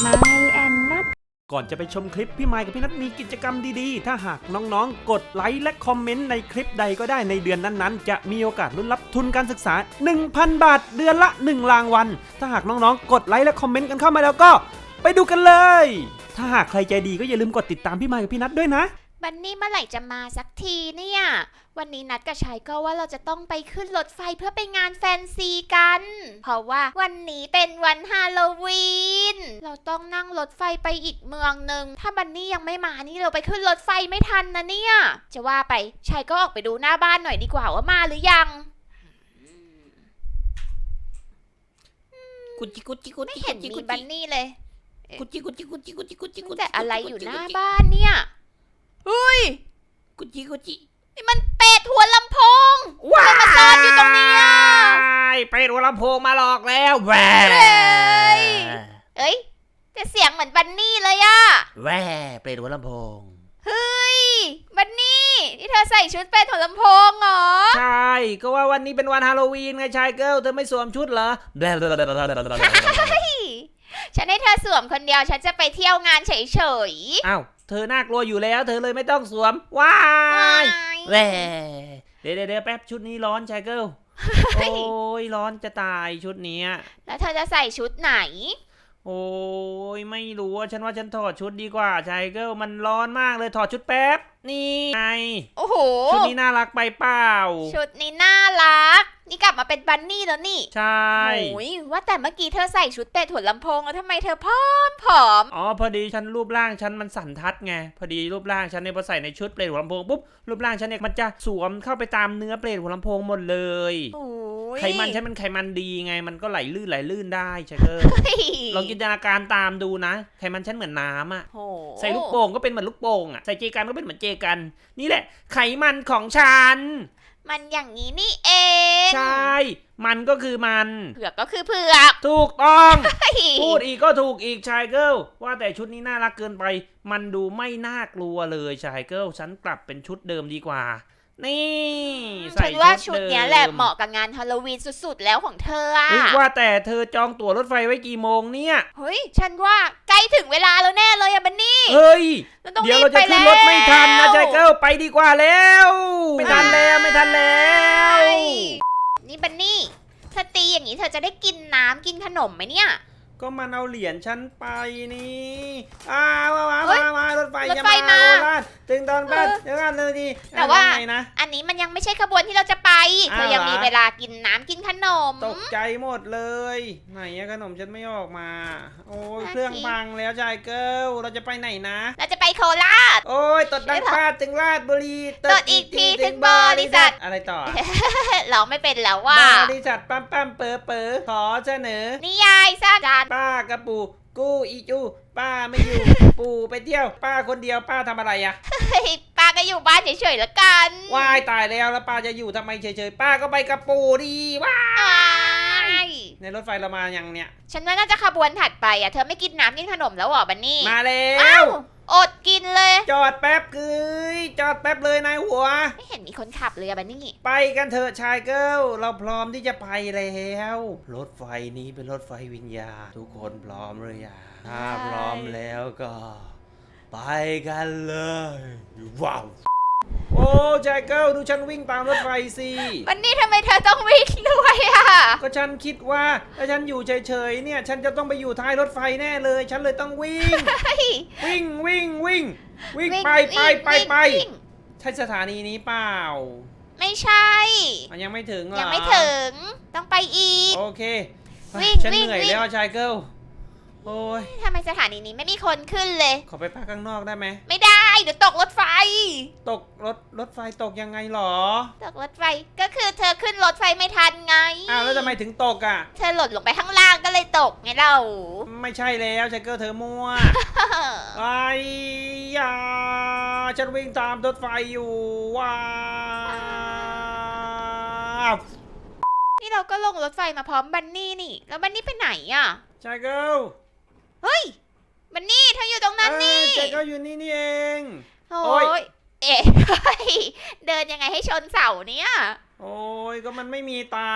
ไมแอนนัทก่อนจะไปชมคลิปพี่ไมค์กับพี่นัทมีกิจกรรมดีๆ ถ้าหากน้องๆ กดไลค์และคอมเมนต์ในคลิปใดก็ได้ในเดือนนั้นๆ จะมีโอกาสลุ้นรับทุนการศึกษา 1,000 บาท เดือนละ 1 รางวัล ถ้าหากน้องๆ กดไลค์และคอมเมนต์กันเข้ามาแล้วก็ ไปดูกันเลย ถ้าหากใครใจดีก็อย่าลืมกดติดตามพี่ไมค์กับพี่นัทด้วยนะ บันนี่เมื่อไหร่จะมาสักทีเนี่ย วันนี้นัดกับชายก็ว่าเราจะต้องไปขึ้นรถไฟเพื่อไปงานแฟนซีกัน เพราะว่าวันนี้เป็นวันฮาโลวีน เราต้องนั่งรถไฟไปอีกเมืองหนึ่ง ถ้าบันนี่ยังไม่มานี่เราไปขึ้นรถไฟไม่ทันนะเนี่ย จะว่าไปชายก็ออกไปดูหน้าบ้านหน่อยดีกว่าว่ามาหรือยัง กุจิกุจิกุจิไม่เห็นมีบันนี่เลย กุจิกุจิกุจิกุจิกุจิกุจิแต่อะไรอยู่หน้าบ้านเนี่ย เฮ้ยกุจิกุจินี่มันเป็ดหัวลำโพงว้าใครมาซ่อนอยู่ตรงเนี้ยยไปดูลำโพงมาหลอกแล้วแหวเฮ้ยเอ้ยแต่เสียงเหมือนบันนี่เลยอะแหวเปรตหัวลำโพง เฮ้ยบันนี่ที่เธอใส่ชุดเป็นหัวลำโพงเหรอใช่ ก็ว่าวันนี้เป็นวันฮาโลวีนไงชายเกิลเธอไม่สวมชุดเหรอเฮ้ยฉันให้เธอสวมคนเดียวฉันจะไปเที่ยวงานเฉยอ้าว เธอน่ากลัวอยู่แล้ว เธอเลยไม่ต้องสวม ว้าๆยแหวเดี๋ยวเดี๋ยวเดี๋ยวแป๊บชุดนี้ร้อนชายเกิลโอ้ยร้อนจะตายชุดเนี้ยแล้วเธอจะใส่ชุดไหน โอ้ยไม่รู้อะฉันว่าฉันถอดชุดดีกว่าชายเกิลมันร้อนมากเลยถอดชุดแป๊บ นี่ไง โอ้โห ชุดนี้น่ารักไปเปล่า ชุดนี้น่ารัก นี่กลับมาเป็นบันนี่แล้วนี่ใช่โอ้ยว่าแต่เมื่อกี้เธอใส่ชุดเป็ดหัวลำโพงแล้วทำไมเธอผอมผอมอ๋อพอดีฉันรูปร่างฉันมันสันทัดไงพอดีรูปร่างฉันเนี่ยพอใส่ในชุดเปลดหัวลำโพงปุ๊บรูปร่างฉันเนี่ยมันจะสวมเข้าไปตามเนื้อเปลดหัวลำโพงหมดเลยโอ้ยไขมันฉันเป็นไขมันดีไง มันก็ไหลลื่นไหลลื่นได้ใช่เกอร์เฮ้ยลองจินตนาการตามดูนะ ไขมันฉันเหมือนน้ำอะโอ้ใส่ลูกโป่งก็เป็นเหมือนลูกโป่งอะใส่เจกันก็เป็นเหมือนเจกัน นี่แหละ ไขมันของฉัน มันอย่างนี้นี่เอง ใช่ มันก็คือมัน เผือกก็คือเผือกถูกต้องเฮ้ยพูดอีกก็ถูกอีกชายเกิลว่าแต่ชุดนี้น่ารักเกินไป มันดูไม่น่ากลัวเลยชายเกิลฉันกลับเป็นชุดเดิมดีกว่า นี่ ใส่ฉันว่าชุชุดดเดิมเนี้ยแหละเหมาะกับงานฮาโลวีนสุดๆแล้วของเธออะเฮ้ยว่าแต่เธอจองตั๋วรถไฟไว้กี่โมงเนี่ย เฮ้ย ฉันว่าใกล้ถึงเวลาแล้วแน่เลยอะบันนี่เฮ้ย เราต้องเดี๋ยวรีเราบจะไปขึ้นแล้วรถไม่ทันนะชายเกิลไปดีกว่าแล้ว ไม่ทันแล้วไม่ทันแล้วนี่บันนี่เธอตีอย่างนี้เธอจะได้กินน้ำกินขนมไหมเนี่ย ก็มันเอาเหรียญฉันไปนี่อ้าวมาเฮ้ยมามารถไฟรถจะไฟมามา โคราชถึงตอนบ้านเออเดี๋ยวกันเลยดีแต่ว่าอะทำไงนะ อันนี้มันยังไม่ใช่ขบวนที่เราจะไป เธอยังอ้าวเหรอมีเวลากินน้ำกินขนม ตกใจหมดเลย ไหนอะขนมฉันไม่ออกมา โอ้ยน่าเครื่องกินพังแล้วชายเกิลเราจะไปไหนนะ เราจะไปโคราช โอ้ยตดดังพลาดถึงราชบุรีตดอีกทีถึงบริษัท อะไรต่อร้องไม่เป็นแล้วว่าบริษัทปั๊มปั๊มเป๋อเป๋อขอเสนอ นิยายสร้างจานป้ากระปูกู้อีจูป้าไม่อยู่ ปู่ไปเที่ยว ป้าคนเดียวป้าทำอะไรอะเฮ้ยป้าก็อยู่บ้านเฉยๆแล้วกันวายตายแล้วแล้วป้าจะอยู่ทำไมเฉยๆป้าก็ไปกับปู่ดีว้าอ้าย ในรถไฟเรามายังเนี่ย ฉันว่าน่าจะขบวนถัดไปอะ เธอไม่กินน้ำกินขนมแล้วเหรอบันนี่มาแล้อ้าว วอดกินเลย จอดแป๊บคือจอดแป๊บเลยนายหัว ไม่เห็นมีคนขับเลยอะบันนี่ ไปกันเถอะชายเกิลเราพร้อมที่จะไปแล้วรถไฟนี้เป็นรถไฟวิญญาณทุกคนพร้อมหรือยังถ้าพร้อมแล้วก็ ไปกันเลยว้าวโอ้ชายเกิลดูฉันวิ่งตามรถไฟสิบันนี่ทำไมเธอต้องวิ่งด้วยอะ ก็ฉันคิดว่าถ้าฉันอยู่เฉยๆเนี่ย ฉันจะต้องไปอยู่ท้ายรถไฟแน่เลย ฉันเลยต้องวิ่งเฮ้ยวิ่งวิ่งวิ่งวิ่งไปไปไปไปใช่สถานีนี้เปล่า ไม่ใช่มันยังไม่ถึงเหรอยังไม่ถึงต้องไปอีก โอเค วิ่งฉันวิ่งเหนื่อยวิ่งแล้วชายเกิล โอ้ยทำไมสถานีนี้ไม่มีคนขึ้นเลย ขอไปพักข้างนอกได้ไหม ไม่ได้เดี๋ยวตกรถไฟ ตกรถรถไฟตกยังไงหรอ ตกรถไฟก็คือเธอขึ้นรถไฟไม่ทันไง อ้าวแล้วทำไมถึงตกอะ เธอหล่นลงไปข้างล่างก็เลยตกไงเรา ไม่ใช่แล้วชายเกิลเธอมั่ว ไอ้ยาฉันวิ่งตามรถไฟอยู่ว้าวนี่เราก็ลงรถไฟมาพร้อมบันนี่นี่ แล้วบันนี่ไปไหนอะชายเกิล เฮ้ยบันนี่เธออยู่ตรงนั้นนี่เอ้ยชายเกิลอยู่นี่นี่เอง โอ้โอ๊ยยเอ๊ะเฮ้ยเดินยังไงให้ชนเสาเนี่ยโอ้ยก็มันไม่มีตา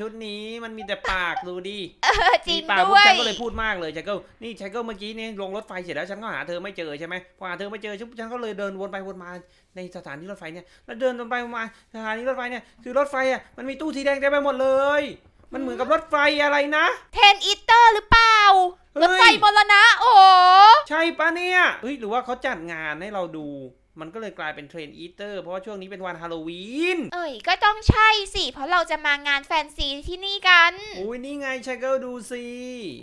ชุดนี้มันมีแต่ปากดูดิเออจริงมีปากด้พววกยฉันก็เลยพูดมากเลยชายเกิลนี่ชายเกิลเมื่อกี้เนี่ยลงรถไฟเสร็จแล้วฉันก็หาเธอไม่เจอใช่ไหมพอหาเธอไม่เจอชุบฉันก็เลยเดินวนไปวนมาในสถานีรถไฟเนี่ยแล้วเดินวนไปวนมาสถานีรถไฟเนี่ยคือรถไฟอะมันมีตู้สีแดงเต็มไปหมดเลย มันเหมือนกับรถไฟอะไรนะเทนอีเตอร์หรือเปล่าเฮ้ย รถไฟมรณะโอ้โหใช่ปะเนี่ยเฮ้ยหรือว่าเขาจัดงานให้เราดู มันก็เลยกลายเป็นเทรนอีเตอร์เพราะว่าช่วงนี้เป็นวันฮาโลวีน เอ้ยก็ต้องใช่สิ เพราะเราจะมางานแฟนซีที่นี่กันโอ้ยนี่ไงชายเกิลดูสิ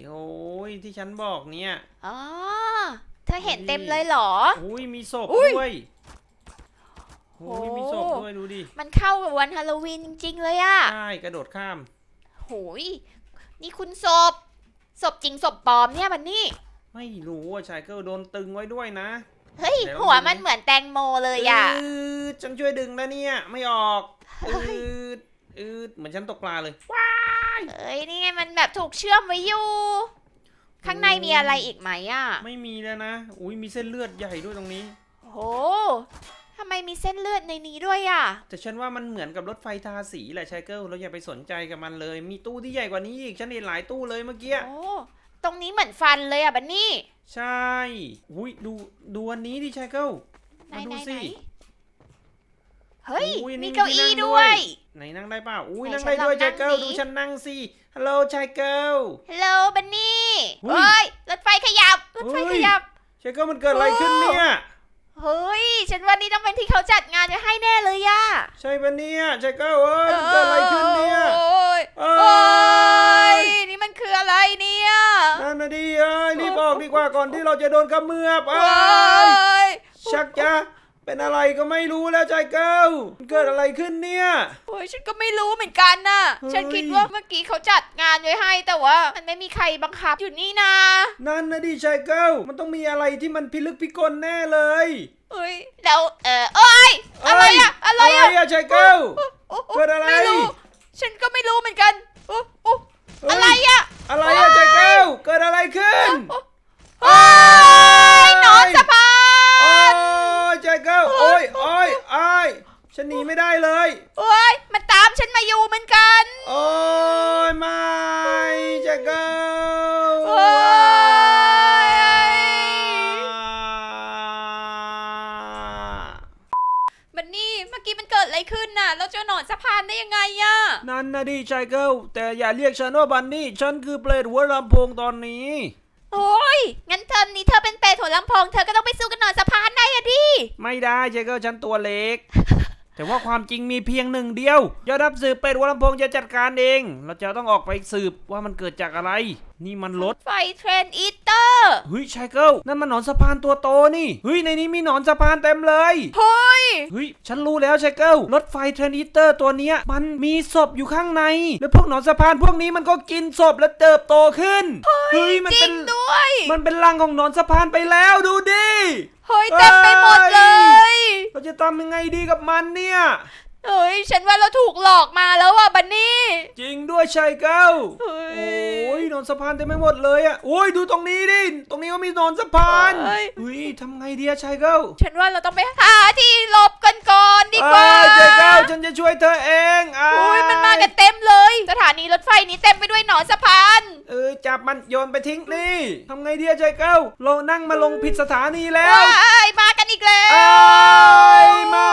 โอ้ยที่ฉันบอกเนี่ยอ๋อเธอเห็นเต็มเลยเหรอโอ้ยมีศพอุ๊ยด้วยโอ้ยโหมีศพด้วยดูดิ มันเข้ากับวันฮาโลวีนจริงๆเลยอะใช่กระโดดข้ามโหยนี่คุณศพ ศพจริงศพปลอมเนี่ยมันนี่ ไม่รู้ว่าชายเกิลโดนตึงไว้ด้วยนะ เฮ้ยเดี๋ยวหัวดูนะมันเหมือนแตงโมเลยอะอืดฉันช่วยดึงแล้วเนี่ย ไม่ออกเฮ้อืย ดอืดเหมือนฉันตกปลาเลยเอ้ยนี่ไงมันแบบถูกเชื่อมไว้อยู่ ข้างในมีอะไรอีกไหมอะไม่มีแล้วนะ อุ้ยมีเส้นเลือดใหญ่ด้วยตรงนี้โหทำไมมี เส้นเลือดในนี้ด้วยอะแต่ฉันว่ามันเหมือนกับรถไฟทาสีแหละชายเกิลเราอย่าไปสนใจกับมันเลย มีตู้ที่ใหญ่กว่านี้อีกฉันเห็นหลายตู้เลยเมื่อกี้ โอ้ ตรงนี้เหมือนฟันเลยอะบันนี่ ใช่อุ้ยดูดูอันนี้ดิชายเกิลไหนมาไหดูนสิไหนเฮ้ย อุ้ยนี่มีเก้ามีที่อี้นั่งด้ด้ววย ย ไหนนั่งได้เปล่าอุ้ยไหนนั่งฉัได้นด้วยลองนั่ชางยเกิลสิดูฉันนั่งสิฮัลโหลชายเกิล ฮัลโหลบันนี่อุ้ยเฮ้ย รถไฟขยับ รถไฟเฮ้ยขยับ ชายเกิลมันเกิดอะไรขึ้นเนี่ย เฮ้ย ฉันว่านี่ต้องเป็นที่เขาจัดงานจะให้แน่เลยอะใช่ปะเนี่ยชายเกิลเอ้ยมันเกิดอะไรขึ้นเนี่ยโอ้ยเอ้โอ้ยยนี่มันคืออะไรเนี่ยนั่นนะดิเอ้ยรีบออกดีกว่าก่อนที่เราจะโดนกระเมือบเอ้โอ้ยยชักจะ เป็นอะไรก็ไม่รู้แล้วชายเกิลมันเกิดอะไรขึ้นเนี่ย โอ้ยฉันก็ไม่รู้เหมือนกันน่ะ เฮ้ย ฉันคิดว่าเมื่อกี้เขาจัดงานไว้ให้แต่ว่า มันไม่มีใครบังคับอยู่นี่นานั่นนะดิชายเกิลมันต้องมีอะไรที่มันพิลึกพิกลแน่เลยเฮ้ยแล้วเออโอ้ยอะไรอะอะไรอะไรอะอะชายเกิล โอ้โอ้เกิดอะไรไม่รู้ฉันก็ไม่รู้เหมือนกันโอ้โอ้เฮ้ยอะไรอะอะไรอะชายเกิลเกิดอะไรขึ้น โอ้ยหนอนสะพา โอ้ น ยชายเกิลโอ้ยโอ้ยโอ้ย ฉันหนีไม่ได้เลยโอ้ยมันตามฉันมาอยู่เหมือนกันโอ้ยไม่ชายเกิลโอ้ยมันนี่เมื่อกี้มันเกิดอะไรขึ้นน่ะเราเจอหนอนสะพานได้ยังไงอะนั่นนะดิชายเกิลแต่อย่าเรียกฉันว่าบันนี่ฉันคือเปรตหัวลำโพงตอนนี้ โอ้ยงั้นเทอมนี้เธอเป็นเปรตหัวลำโพงเธอก็ต้องไปสู้กับหนอนสะพานได้อะดิ ไม่ได้ชายเกิลฉันตัวเล็ก แต่ว่าความจริงมีเพียงหนึ่งเดียวยอดรับสืบเปรตหัวลำโพงจะจัดการเอง เราจะต้องออกไปสืบว่ามันเกิดจากอะไร นี่มันรถไฟเทรนอีเตอร์เฮ้ยชายเกิลนั่นมันหนอนสะพานตัวโตนี่เฮ้ยในนี้มีหนอนสะพานเต็มเลยเฮ้ยเฮ้ยฉันรู้แล้วชายเกิลรถไฟเทรนอิเตอร์ตัวเนี้ยมันมีศพอยู่ข้างใน แล้วพวกหนอนสะพานพวกนี้มันก็กินศพและเติบโตขึ้นเฮ้ยมันจริเป็นงด้วย มันเป็นรังของหนอนสะพานไปแล้วดูดิเฮ้ยเต็มไปหมดเลย เรา จะทำยังไงดีกับมันเนี่ย เฮ้ย ฉันว่าเราถูกหลอกมาแล้วอะบันนี่ จริงด้วยชายเกิลเฮ้ย โอ้ยหนอนสะพานเต็มไปหมดเลยอะโอ้ยดูตรงนี้ดิ ตรงนี้ก็มีหนอนสะพานเฮ้ยเฮ้ยทำไงดีอะชายเกิลฉันว่าเราต้องไปหาที่หลบกันก่อนดีกว่า เอ้ยชายเกิลฉันจะช่วยเธอเองอ้ายโอ้ สถานีรถไฟนี้เต็มไปด้วยหนอนสะพาน เออจับมันโยนไปทิ้งนี่ทำไงดีอะใจเก้า เรานั่งมาลงผิดสถานีแล้ว ว้ายมากันอีกแล้วไอ้ายไม่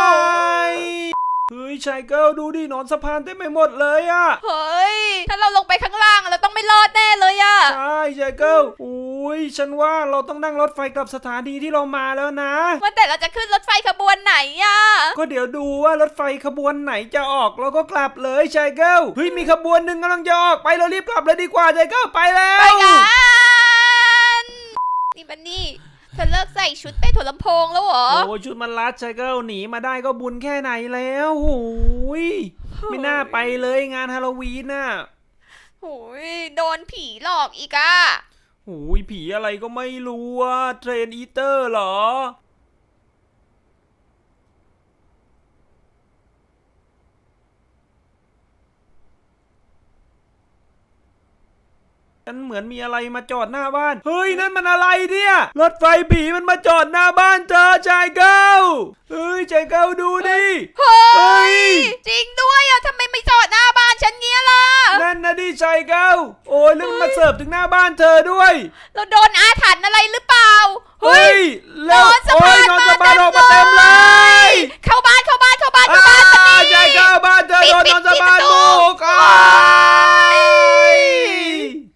เฮ้ยชายเกิลดูดิหนอนสะพานเต็มไปหมดเลยอะ เฮ้ย ถ้าเราลงไปข้างล่าง ใช่ชายเกิลอุ้ยฉันว่าเราต้องนั่งรถไฟกลับสถานีที่เรามาแล้วนะ ว่าแต่เราจะขึ้นรถไฟขบวนไหนอะก็เดี๋ยวดูว่ารถไฟขบวนไหนจะออกเราก็กลับเลยชายเกิลเฮ้ยมีขบวนหนึ่งกำลังจะออกไปเรารีบกลับเลยดีกว่าชายเกิลไปแล้วไปกันนี่บันนี่เธอเลิกใส่ชุดเป็นถั่วลำโพงแล้วเหรอ โอ้ยชุดมันรัดชายเกิลหนีมาได้ก็บุญแค่ไหนแล้วโอ้ยไม่น่าไปเลยงานฮาโลวีนน่ะ โอ้ยโดนผีหลอกอีกอะโอ้ยผีอะไรก็ไม่รู้อะเทรนอีเตอร์เหรอ ฉันเหมือนมีอะไรมาจอดหน้าบ้าน เฮ้ย นั่นมันอะไรเนี่ย รถไฟผีมันมาจอดหน้าบ้านเธอชายเก้าเฮ้ยชายเก้าดูดิ เฮ้เฮ้ยจริงด้วยอะทำไมไม่จอดหน้า เก้า โอ้ยแล้วมมาเสิร์ฟถึงหน้าบ้านเธอด้วย เราโดนอาถรรพ์อะไรหรือเปล่า เฮ้ยแล้วโอ้ยนอนสะพานออกมาเต็มเลย เข้าบ้านเข้าบ้านเข้าบ้านเข้าบ้านใช่เข้าบ้านเธอดนนอนสะพานบุกอ